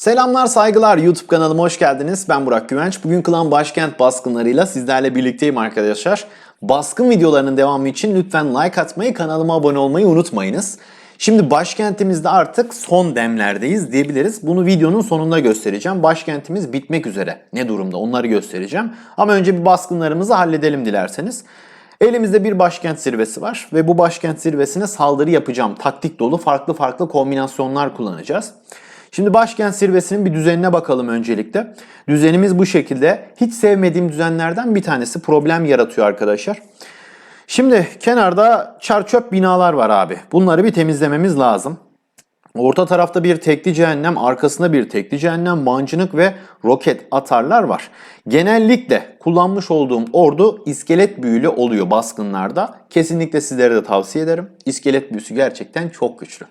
Selamlar saygılar YouTube kanalıma hoş geldiniz. Ben Burak Güvenç. Bugün klan başkent baskınlarıyla sizlerle birlikteyim arkadaşlar. Baskın videolarının devamı için lütfen like atmayı, kanalıma abone olmayı unutmayınız. Şimdi başkentimizde artık son demlerdeyiz diyebiliriz. Bunu videonun sonunda göstereceğim. Başkentimiz bitmek üzere. Ne durumda onları göstereceğim. Ama önce bir baskınlarımızı halledelim dilerseniz. Elimizde bir başkent zirvesi var ve bu başkent zirvesine saldırı yapacağım. Taktik dolu farklı farklı kombinasyonlar kullanacağız. Şimdi başkent zirvesinin bir düzenine bakalım öncelikle. Düzenimiz bu şekilde. Hiç sevmediğim düzenlerden bir tanesi problem yaratıyor arkadaşlar. Şimdi kenarda çar çöp binalar var abi. Bunları bir temizlememiz lazım. Orta tarafta bir tekli cehennem, arkasında bir tekli cehennem, mancınık ve roket atarlar var. Genellikle kullanmış olduğum ordu iskelet büyülü oluyor baskınlarda. Kesinlikle sizlere de tavsiye ederim. İskelet büyüsü gerçekten çok güçlü.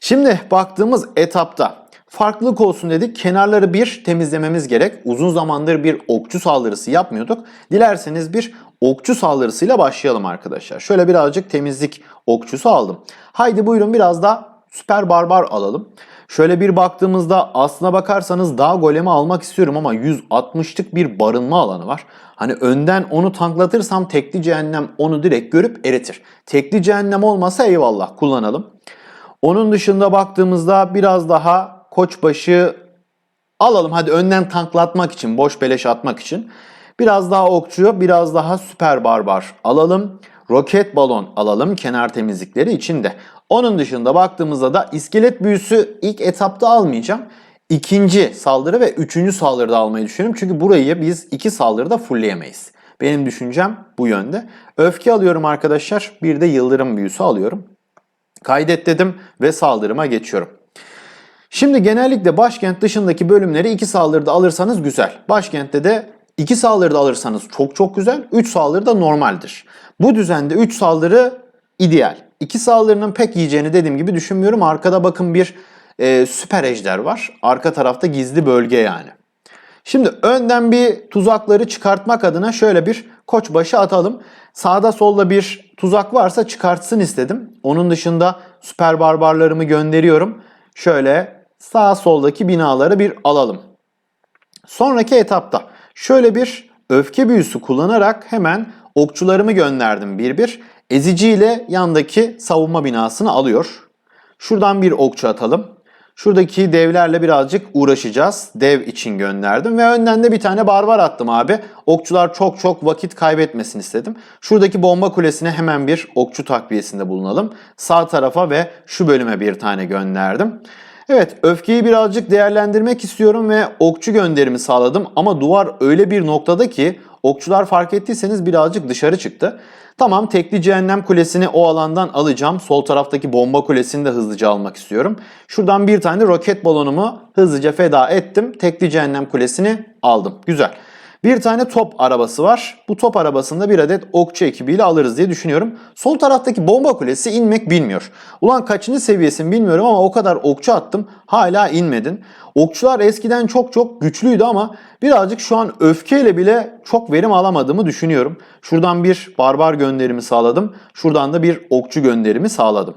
Şimdi baktığımız etapta farklılık olsun dedik. Kenarları bir temizlememiz gerek. Uzun zamandır bir okçu saldırısı yapmıyorduk. Dilerseniz bir okçu saldırısıyla başlayalım arkadaşlar. Şöyle birazcık temizlik okçusu aldım. Haydi buyurun biraz da süper barbar alalım. Şöyle bir baktığımızda aslına bakarsanız daha golemi almak istiyorum ama 160'lık bir barınma alanı var. Hani önden onu tanklatırsam tekli cehennem onu direkt görüp eritir. Tekli cehennem olmasa eyvallah kullanalım. Onun dışında baktığımızda biraz daha koçbaşı alalım. Hadi önden tanklatmak için, boş beleş atmak için. Biraz daha okçu, biraz daha süper barbar alalım. Roket balon alalım kenar temizlikleri için de. Onun dışında baktığımızda da iskelet büyüsü ilk etapta almayacağım. İkinci saldırı ve üçüncü saldırıda almayı düşünüyorum. Çünkü burayı biz iki saldırıda fullleyemeyiz. Benim düşüncem bu yönde. Öfke alıyorum arkadaşlar. Bir de yıldırım büyüsü alıyorum. Kaydet dedim ve saldırıma geçiyorum. Şimdi genellikle başkent dışındaki bölümleri iki saldırıda alırsanız güzel. Başkentte de iki saldırıda alırsanız çok çok güzel. 3 saldırıda normaldir. Bu düzende 3 saldırı ideal. 2 saldırının pek yiyeceğini dediğim gibi düşünmüyorum. Arkada bakın bir e, süper ejder var. Arka tarafta gizli bölge yani. Şimdi önden bir tuzakları çıkartmak adına şöyle bir koçbaşı atalım. Sağda solda bir tuzak varsa çıkartsın istedim. Onun dışında süper barbarlarımı gönderiyorum. Şöyle sağ soldaki binaları bir alalım. Sonraki etapta şöyle bir öfke büyüsü kullanarak hemen okçularımı gönderdim bir bir. Ezici ile yandaki savunma binasını alıyor. Şuradan bir okçu atalım. Şuradaki devlerle birazcık uğraşacağız. Dev için gönderdim ve önden de bir tane barbar attım abi. Okçular çok çok vakit kaybetmesin istedim. Şuradaki bomba kulesine hemen bir okçu takviyesinde bulunalım. Sağ tarafa ve şu bölüme bir tane gönderdim. Evet öfkeyi birazcık değerlendirmek istiyorum ve okçu gönderimi sağladım. Ama duvar öyle bir noktada ki okçular fark ettiyseniz birazcık dışarı çıktı. Tamam tekli cehennem kulesini o alandan alacağım. Sol taraftaki bomba kulesini de hızlıca almak istiyorum. Şuradan bir tane roket balonumu hızlıca feda ettim. Tekli cehennem kulesini aldım. Güzel. Bir tane top arabası var. Bu top arabasında bir adet okçu ekibiyle alırız diye düşünüyorum. Sol taraftaki bomba kulesi inmek bilmiyor. Ulan kaçıncı seviyesin bilmiyorum ama o kadar okçu attım. Hala inmedin. Okçular eskiden çok çok güçlüydü ama birazcık şu an öfkeyle bile çok verim alamadığımı düşünüyorum. Şuradan bir barbar gönderimi sağladım. Şuradan da bir okçu gönderimi sağladım.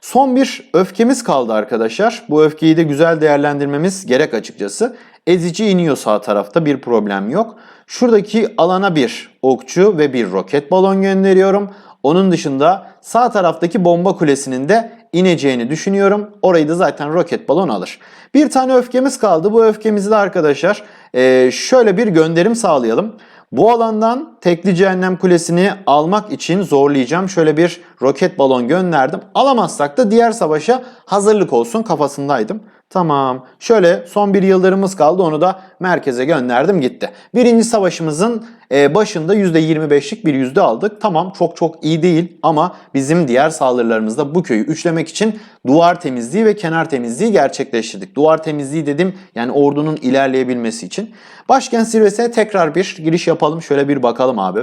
Son bir öfkemiz kaldı arkadaşlar. Bu öfkeyi de güzel değerlendirmemiz gerek açıkçası. Ezici iniyor sağ tarafta bir problem yok. Şuradaki alana bir okçu ve bir roket balon gönderiyorum. Onun dışında sağ taraftaki bomba kulesinin de ineceğini düşünüyorum. Orayı da zaten roket balon alır. Bir tane öfkemiz kaldı. Bu öfkemizi de arkadaşlar e, şöyle bir gönderim sağlayalım. Bu alandan tekli cehennem kulesini almak için zorlayacağım. Şöyle bir roket balon gönderdim. Alamazsak da diğer savaşa hazırlık olsun kafasındaydım. Tamam. Şöyle son bir yıldırımımız kaldı. Onu da merkeze gönderdim gitti. Birinci savaşımızın e, başında %25'lik bir yüzde aldık. Tamam çok çok iyi değil ama bizim diğer saldırılarımızda bu köyü üçlemek için duvar temizliği ve kenar temizliği gerçekleştirdik. Duvar temizliği dedim yani ordunun ilerleyebilmesi için. Başkent zirvesine tekrar bir giriş yapalım. Şöyle bir bakalım abi.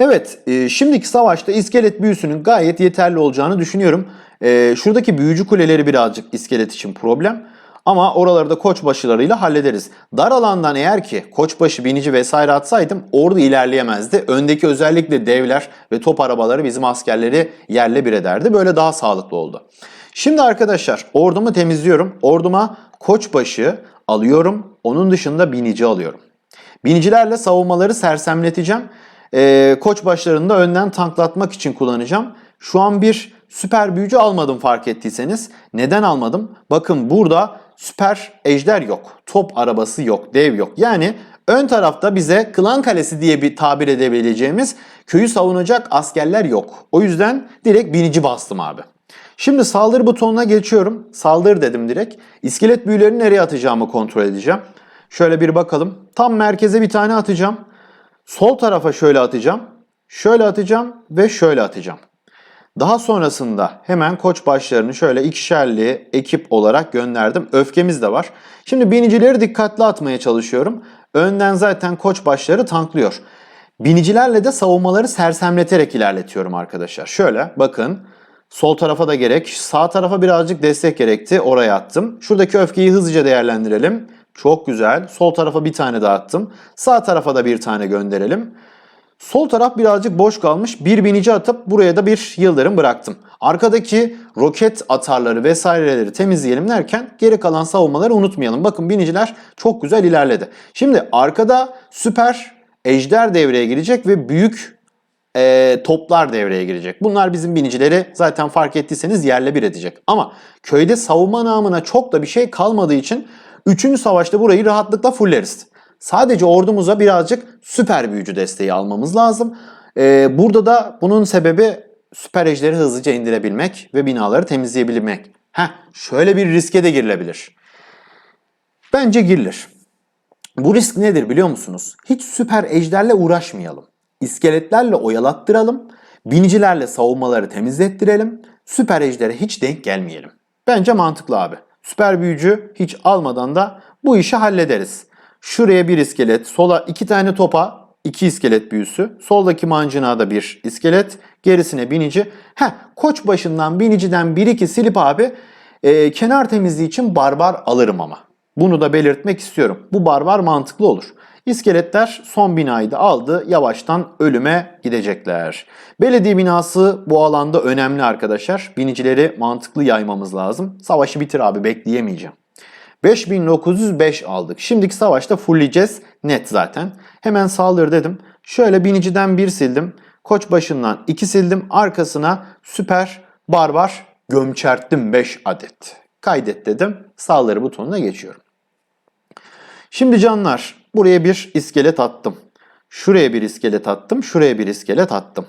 Evet, e, şimdiki savaşta iskelet büyüsünün gayet yeterli olacağını düşünüyorum. E, şuradaki büyücü kuleleri birazcık iskelet için problem. Ama oraları da koçbaşılarıyla hallederiz. Dar alandan eğer ki koçbaşı, binici vesaire atsaydım ordu ilerleyemezdi. Öndeki özellikle devler ve top arabaları bizim askerleri yerle bir ederdi. Böyle daha sağlıklı oldu. Şimdi arkadaşlar ordumu temizliyorum. Orduma koçbaşı alıyorum. Onun dışında binici alıyorum. Binicilerle savunmaları sersemleteceğim. Ee, koçbaşlarını da önden tanklatmak için kullanacağım. Şu an bir süper büyücü almadım fark ettiyseniz. Neden almadım? Bakın burada süper ejder yok. Top arabası yok. Dev yok. Yani ön tarafta bize klan kalesi diye bir tabir edebileceğimiz köyü savunacak askerler yok. O yüzden direkt binici bastım abi. Şimdi saldırı butonuna geçiyorum. Saldır dedim direkt. İskelet büyülerini nereye atacağımı kontrol edeceğim. Şöyle bir bakalım. Tam merkeze bir tane atacağım. Sol tarafa şöyle atacağım. Şöyle atacağım ve şöyle atacağım. Daha sonrasında hemen koç başlarını şöyle ikişerli ekip olarak gönderdim. Öfkemiz de var. Şimdi binicileri dikkatli atmaya çalışıyorum. Önden zaten koç başları tanklıyor. Binicilerle de savunmaları sersemleterek ilerletiyorum arkadaşlar. Şöyle bakın. Sol tarafa da gerek. Sağ tarafa birazcık destek gerekti. Oraya attım. Şuradaki öfkeyi hızlıca değerlendirelim. Çok güzel. Sol tarafa bir tane daha attım. Sağ tarafa da bir tane gönderelim. Sol taraf birazcık boş kalmış. Bir binici atıp buraya da bir yıldırım bıraktım. Arkadaki roket atarları vesaireleri temizleyelim derken geri kalan savunmaları unutmayalım. Bakın biniciler çok güzel ilerledi. Şimdi arkada süper ejder devreye girecek ve büyük e, toplar devreye girecek. Bunlar bizim binicileri zaten fark ettiyseniz yerle bir edecek. Ama köyde savunma namına çok da bir şey kalmadığı için 3. savaşta burayı rahatlıkla fulleriz. Sadece ordumuza birazcık süper büyücü desteği almamız lazım. E, burada da bunun sebebi süper ejderi hızlıca indirebilmek ve binaları temizleyebilmek. Heh, şöyle bir riske de girilebilir. Bence girilir. Bu risk nedir biliyor musunuz? Hiç süper ejderle uğraşmayalım. İskeletlerle oyalattıralım. Binicilerle savunmaları temizlettirelim. Süper ejdere hiç denk gelmeyelim. Bence mantıklı abi. Süper büyücü hiç almadan da bu işi hallederiz. Şuraya bir iskelet, sola iki tane topa iki iskelet büyüsü. Soldaki mancına da bir iskelet. Gerisine binici. Heh, koç başından biniciden bir iki silip abi e, kenar temizliği için barbar alırım ama. Bunu da belirtmek istiyorum. Bu barbar mantıklı olur. İskeletler son binayı da aldı. Yavaştan ölüme gidecekler. Belediye binası bu alanda önemli arkadaşlar. Binicileri mantıklı yaymamız lazım. Savaşı bitir abi bekleyemeyeceğim. 5905 aldık. Şimdiki savaşta fullleyeceğiz. Net zaten. Hemen saldır dedim. Şöyle biniciden bir sildim. Koç başından 2 sildim. Arkasına süper barbar gömçerttim 5 adet. Kaydet dedim. Saldırı butonuna geçiyorum. Şimdi canlar buraya bir iskelet attım. Şuraya bir iskelet attım. Şuraya bir iskelet attım.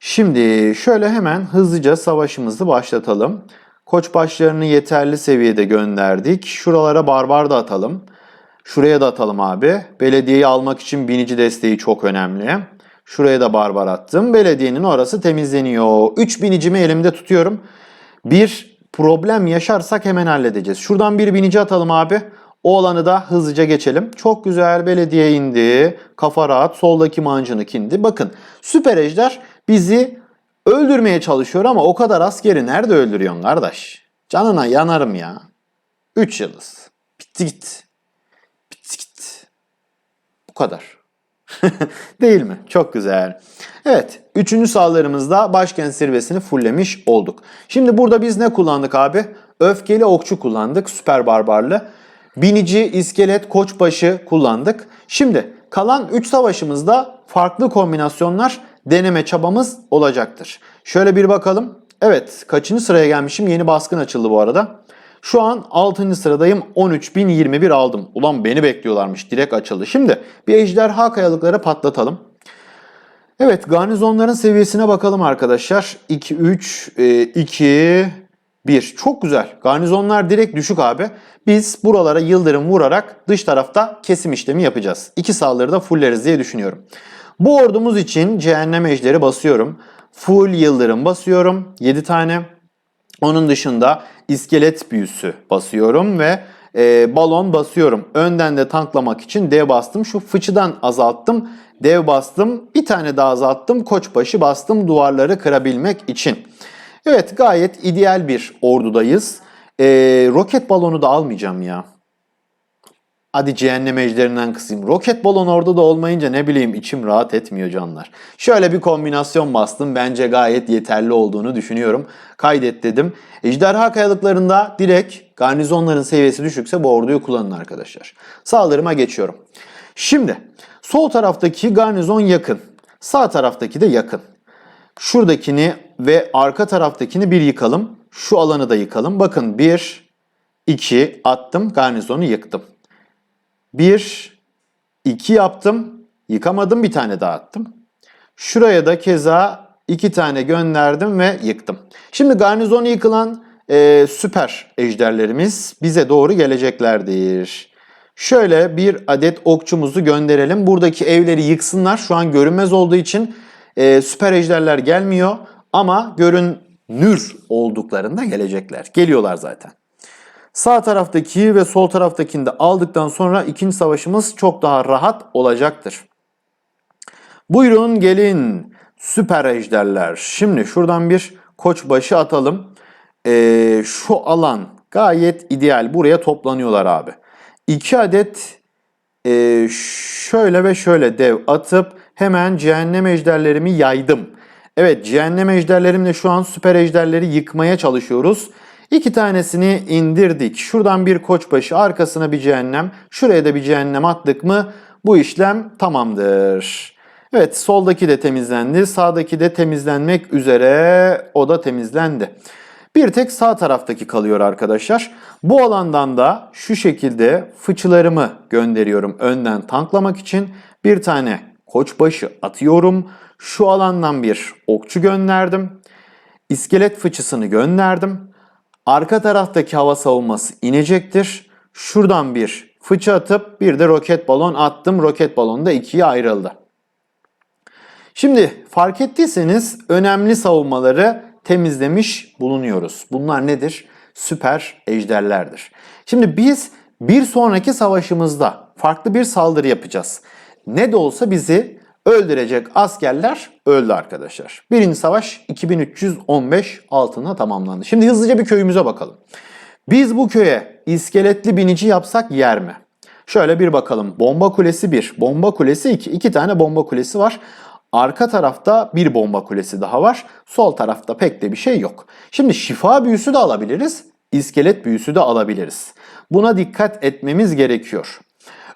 Şimdi şöyle hemen hızlıca savaşımızı başlatalım. Koç başlarını yeterli seviyede gönderdik. Şuralara barbar da atalım. Şuraya da atalım abi. Belediyeyi almak için binici desteği çok önemli. Şuraya da barbar attım. Belediyenin orası temizleniyor. 3 binicimi elimde tutuyorum. Bir problem yaşarsak hemen halledeceğiz. Şuradan bir binici atalım abi. O alanı da hızlıca geçelim. Çok güzel belediye indi. Kafa rahat. Soldaki mancınık indi. Bakın süper ejder bizi öldürmeye çalışıyor ama o kadar askeri nerede öldürüyorsun kardeş? Canına yanarım ya. 3 yıldız. Bitti gitti. Bitti gitti. Bu kadar. Değil mi? Çok güzel. Evet. Üçüncü saldırımızda başkent zirvesini fulllemiş olduk. Şimdi burada biz ne kullandık abi? Öfkeli okçu kullandık. Süper barbarlı. Binici, iskelet, koçbaşı kullandık. Şimdi kalan 3 savaşımızda farklı kombinasyonlar deneme çabamız olacaktır. Şöyle bir bakalım. Evet kaçıncı sıraya gelmişim? Yeni baskın açıldı bu arada. Şu an 6. sıradayım. 13.021 aldım. Ulan beni bekliyorlarmış. Direkt açıldı. Şimdi bir ejderha kayalıkları patlatalım. Evet garnizonların seviyesine bakalım arkadaşlar. 2, 3, 2, 1. Çok güzel. Garnizonlar direkt düşük abi. Biz buralara yıldırım vurarak dış tarafta kesim işlemi yapacağız. İki saldırıda fulleriz diye düşünüyorum. Bu ordumuz için cehennem ejderi basıyorum. Full yıldırım basıyorum. 7 tane. Onun dışında iskelet büyüsü basıyorum ve e, balon basıyorum. Önden de tanklamak için dev bastım. Şu fıçıdan azalttım. Dev bastım. Bir tane daha azalttım. Koçbaşı bastım duvarları kırabilmek için. Evet gayet ideal bir ordudayız. E, roket balonu da almayacağım ya. Hadi cehennem ejderinden kısayım. Roket balon orada da olmayınca ne bileyim içim rahat etmiyor canlar. Şöyle bir kombinasyon bastım. Bence gayet yeterli olduğunu düşünüyorum. Kaydet dedim. Ejderha kayalıklarında direkt garnizonların seviyesi düşükse bu orduyu kullanın arkadaşlar. Saldırıma geçiyorum. Şimdi sol taraftaki garnizon yakın. Sağ taraftaki de yakın. Şuradakini ve arka taraftakini bir yıkalım. Şu alanı da yıkalım. Bakın 1, 2 attım garnizonu yıktım. 1, 2 yaptım. Yıkamadım bir tane daha attım. Şuraya da keza iki tane gönderdim ve yıktım. Şimdi garnizonu yıkılan e, süper ejderlerimiz bize doğru geleceklerdir. Şöyle bir adet okçumuzu gönderelim. Buradaki evleri yıksınlar. Şu an görünmez olduğu için e, süper ejderler gelmiyor. Ama görünür olduklarında gelecekler. Geliyorlar zaten. Sağ taraftaki ve sol taraftakini de aldıktan sonra ikinci savaşımız çok daha rahat olacaktır. Buyurun gelin süper ejderler. Şimdi şuradan bir koçbaşı atalım. Ee, şu alan gayet ideal. Buraya toplanıyorlar abi. İki adet e, şöyle ve şöyle dev atıp hemen cehennem ejderlerimi yaydım. Evet cehennem ejderlerimle şu an süper ejderleri yıkmaya çalışıyoruz. İki tanesini indirdik. Şuradan bir koçbaşı arkasına bir cehennem. Şuraya da bir cehennem attık mı bu işlem tamamdır. Evet soldaki de temizlendi. Sağdaki de temizlenmek üzere. O da temizlendi. Bir tek sağ taraftaki kalıyor arkadaşlar. Bu alandan da şu şekilde fıçılarımı gönderiyorum önden tanklamak için. Bir tane koçbaşı atıyorum. Şu alandan bir okçu gönderdim. İskelet fıçısını gönderdim. Arka taraftaki hava savunması inecektir. Şuradan bir fıçı atıp bir de roket balon attım. Roket balon da ikiye ayrıldı. Şimdi fark ettiyseniz önemli savunmaları temizlemiş bulunuyoruz. Bunlar nedir? Süper ejderlerdir. Şimdi biz bir sonraki savaşımızda farklı bir saldırı yapacağız. Ne de olsa bizi öldürecek askerler öldü arkadaşlar. Birinci savaş 2315 altına tamamlandı. Şimdi hızlıca bir köyümüze bakalım. Biz bu köye iskeletli binici yapsak yer mi? Şöyle bir bakalım. Bomba kulesi 1, bomba kulesi 2. 2 tane bomba kulesi var. Arka tarafta bir bomba kulesi daha var. Sol tarafta pek de bir şey yok. Şimdi şifa büyüsü de alabiliriz. iskelet büyüsü de alabiliriz. Buna dikkat etmemiz gerekiyor.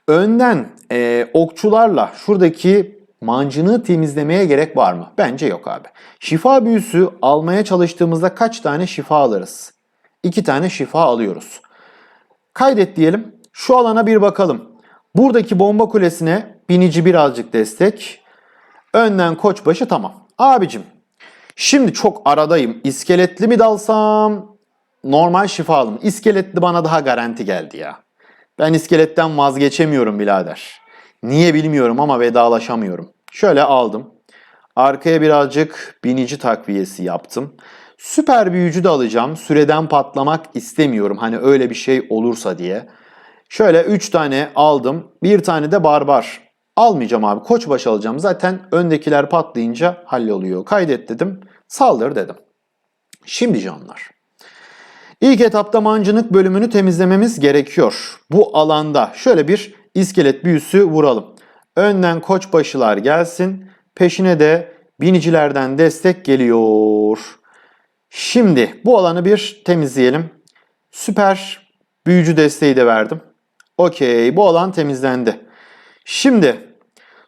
Önden e, okçularla şuradaki mancınığı temizlemeye gerek var mı? Bence yok abi. Şifa büyüsü almaya çalıştığımızda kaç tane şifa alırız? İki tane şifa alıyoruz. Kaydet diyelim. Şu alana bir bakalım. Buradaki bomba kulesine binici birazcık destek. Önden koçbaşı tamam. Abicim şimdi çok aradayım. İskeletli mi dalsam normal şifalı mı? İskeletli bana daha garanti geldi ya. Ben iskeletten vazgeçemiyorum birader. Niye bilmiyorum ama vedalaşamıyorum. Şöyle aldım. Arkaya birazcık binici takviyesi yaptım. Süper büyücü de alacağım. Süreden patlamak istemiyorum. Hani öyle bir şey olursa diye. Şöyle 3 tane aldım. Bir tane de barbar. Almayacağım abi. Koçbaş alacağım. Zaten öndekiler patlayınca halloluyor. Kaydet dedim. Saldır dedim. Şimdi canlar. İlk etapta mancınık bölümünü temizlememiz gerekiyor. Bu alanda şöyle bir iskelet büyüsü vuralım. Önden koçbaşılar gelsin. Peşine de binicilerden destek geliyor. Şimdi bu alanı bir temizleyelim. Süper büyücü desteği de verdim. Okey bu alan temizlendi. Şimdi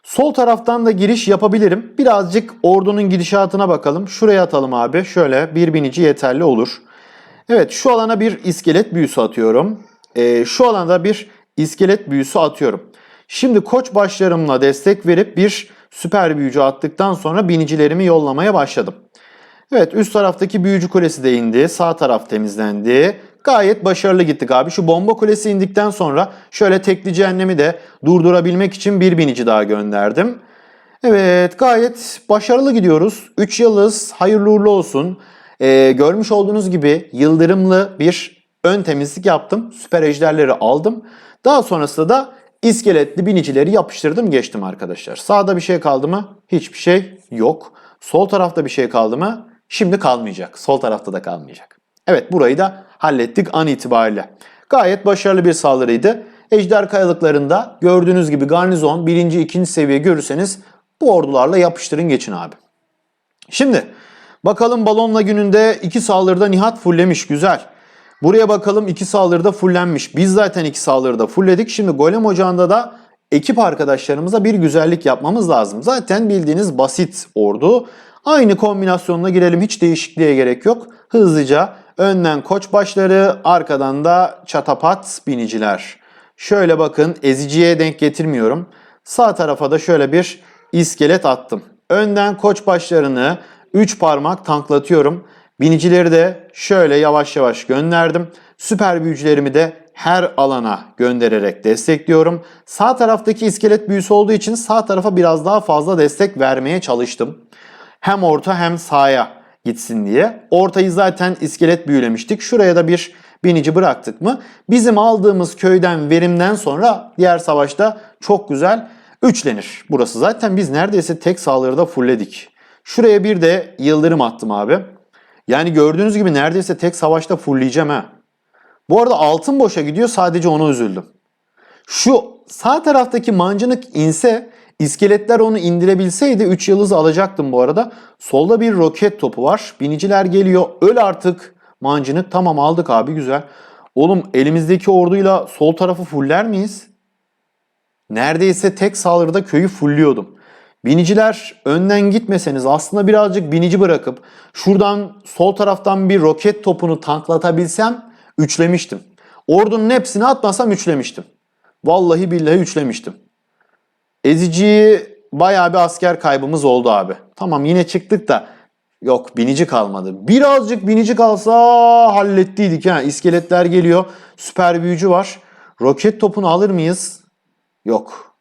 sol taraftan da giriş yapabilirim. Birazcık ordunun gidişatına bakalım. Şuraya atalım abi. Şöyle bir binici yeterli olur. Evet şu alana bir iskelet büyüsü atıyorum. Ee, şu alanda bir iskelet büyüsü atıyorum. Şimdi koç başlarımla destek verip bir süper büyücü attıktan sonra binicilerimi yollamaya başladım. Evet üst taraftaki büyücü kulesi de indi. Sağ taraf temizlendi. Gayet başarılı gittik abi. Şu bomba kulesi indikten sonra şöyle tekli cehennemi de durdurabilmek için bir binici daha gönderdim. Evet gayet başarılı gidiyoruz. 3 yıldız hayırlı uğurlu olsun. Ee, görmüş olduğunuz gibi yıldırımlı bir ön temizlik yaptım. Süper ejderleri aldım. Daha sonrasında da iskeletli binicileri yapıştırdım geçtim arkadaşlar. Sağda bir şey kaldı mı? Hiçbir şey yok. Sol tarafta bir şey kaldı mı? Şimdi kalmayacak. Sol tarafta da kalmayacak. Evet burayı da hallettik an itibariyle. Gayet başarılı bir saldırıydı. Ejder Kayalıkları'nda gördüğünüz gibi garnizon birinci, ikinci seviye görürseniz bu ordularla yapıştırın geçin abi. Şimdi bakalım balonla gününde iki saldırıda Nihat fullemiş güzel. Buraya bakalım iki saldırıda fullenmiş. Biz zaten iki saldırıda fulledik. Şimdi Golem Ocağı'nda da ekip arkadaşlarımıza bir güzellik yapmamız lazım. Zaten bildiğiniz basit ordu. Aynı kombinasyonla girelim hiç değişikliğe gerek yok. Hızlıca önden koç başları arkadan da çatapat biniciler. Şöyle bakın eziciye denk getirmiyorum. Sağ tarafa da şöyle bir iskelet attım. Önden koç başlarını 3 parmak tanklatıyorum. Binicileri de şöyle yavaş yavaş gönderdim. Süper büyücülerimi de her alana göndererek destekliyorum. Sağ taraftaki iskelet büyüsü olduğu için sağ tarafa biraz daha fazla destek vermeye çalıştım. Hem orta hem sağa gitsin diye. Ortayı zaten iskelet büyülemiştik. Şuraya da bir binici bıraktık mı? Bizim aldığımız köyden verimden sonra diğer savaşta çok güzel üçlenir. Burası zaten biz neredeyse tek saldırıda fullledik. Şuraya bir de yıldırım attım abi. Yani gördüğünüz gibi neredeyse tek savaşta fullleyeceğim ha. Bu arada altın boşa gidiyor sadece ona üzüldüm. Şu sağ taraftaki mancınık inse iskeletler onu indirebilseydi 3 yıldız alacaktım bu arada. Solda bir roket topu var. Biniciler geliyor. Öl artık mancınık. Tamam aldık abi güzel. Oğlum elimizdeki orduyla sol tarafı fuller miyiz? Neredeyse tek saldırıda köyü fulliyordum. Biniciler önden gitmeseniz aslında birazcık binici bırakıp şuradan sol taraftan bir roket topunu tanklatabilsem üçlemiştim. Ordunun hepsini atmasam üçlemiştim. Vallahi billahi üçlemiştim. Eziciyi bayağı bir asker kaybımız oldu abi. Tamam yine çıktık da yok binici kalmadı. Birazcık binici kalsa hallettiydik ha. İskeletler geliyor. Süper büyücü var. Roket topunu alır mıyız? Yok.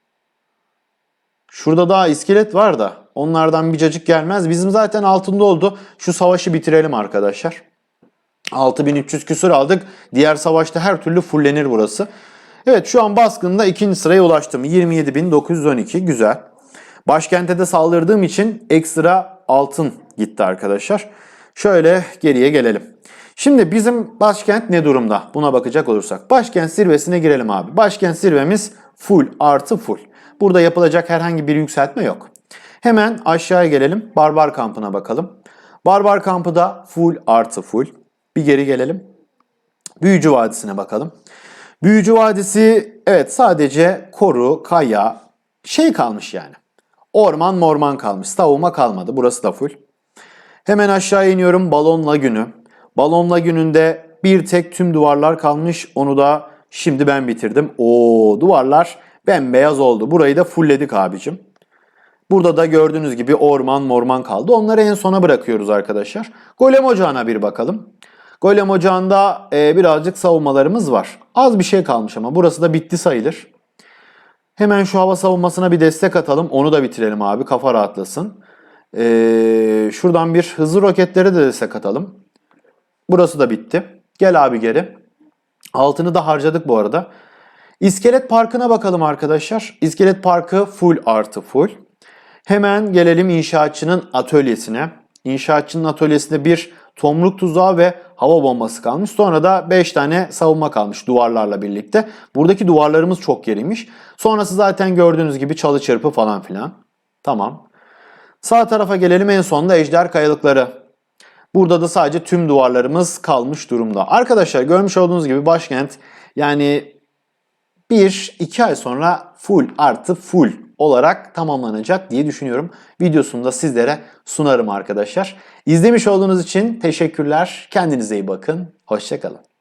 Şurada daha iskelet var da onlardan bir cacık gelmez. Bizim zaten altında oldu. Şu savaşı bitirelim arkadaşlar. 6300 küsur aldık. Diğer savaşta her türlü fullenir burası. Evet şu an baskında ikinci sıraya ulaştım. 27.912 güzel. Başkente de saldırdığım için ekstra altın gitti arkadaşlar. Şöyle geriye gelelim. Şimdi bizim başkent ne durumda? Buna bakacak olursak. Başkent zirvesine girelim abi. Başkent zirvemiz full artı full. Burada yapılacak herhangi bir yükseltme yok. Hemen aşağıya gelelim. Barbar kampına bakalım. Barbar kampı da full artı full. Bir geri gelelim. Büyücü Vadisi'ne bakalım. Büyücü Vadisi evet sadece koru, kaya, şey kalmış yani. Orman morman kalmış. Savunma kalmadı. Burası da full. Hemen aşağı iniyorum. Balon Lagünü. Balon Lagünü'nde bir tek tüm duvarlar kalmış. Onu da şimdi ben bitirdim. O duvarlar bembeyaz oldu. Burayı da fullledik abicim. Burada da gördüğünüz gibi orman morman kaldı. Onları en sona bırakıyoruz arkadaşlar. Golem Ocağı'na bir bakalım. Golem Ocağı'nda e, birazcık savunmalarımız var. Az bir şey kalmış ama burası da bitti sayılır. Hemen şu hava savunmasına bir destek atalım. Onu da bitirelim abi. Kafa rahatlasın. Ee, şuradan bir hızlı roketlere de destek atalım. Burası da bitti. Gel abi geri. Altını da harcadık bu arada. İskelet Parkı'na bakalım arkadaşlar. İskelet Parkı full artı full. Hemen gelelim inşaatçının atölyesine. İnşaatçının atölyesinde bir tomruk tuzağı ve hava bombası kalmış. Sonra da 5 tane savunma kalmış duvarlarla birlikte. Buradaki duvarlarımız çok geriymiş. Sonrası zaten gördüğünüz gibi çalı çırpı falan filan. Tamam. Sağ tarafa gelelim en sonunda ejder kayalıkları. Burada da sadece tüm duvarlarımız kalmış durumda. Arkadaşlar görmüş olduğunuz gibi başkent yani 1-2 ay sonra full artı full olarak tamamlanacak diye düşünüyorum. Videosunu da sizlere sunarım arkadaşlar. İzlemiş olduğunuz için teşekkürler. Kendinize iyi bakın. Hoşçakalın.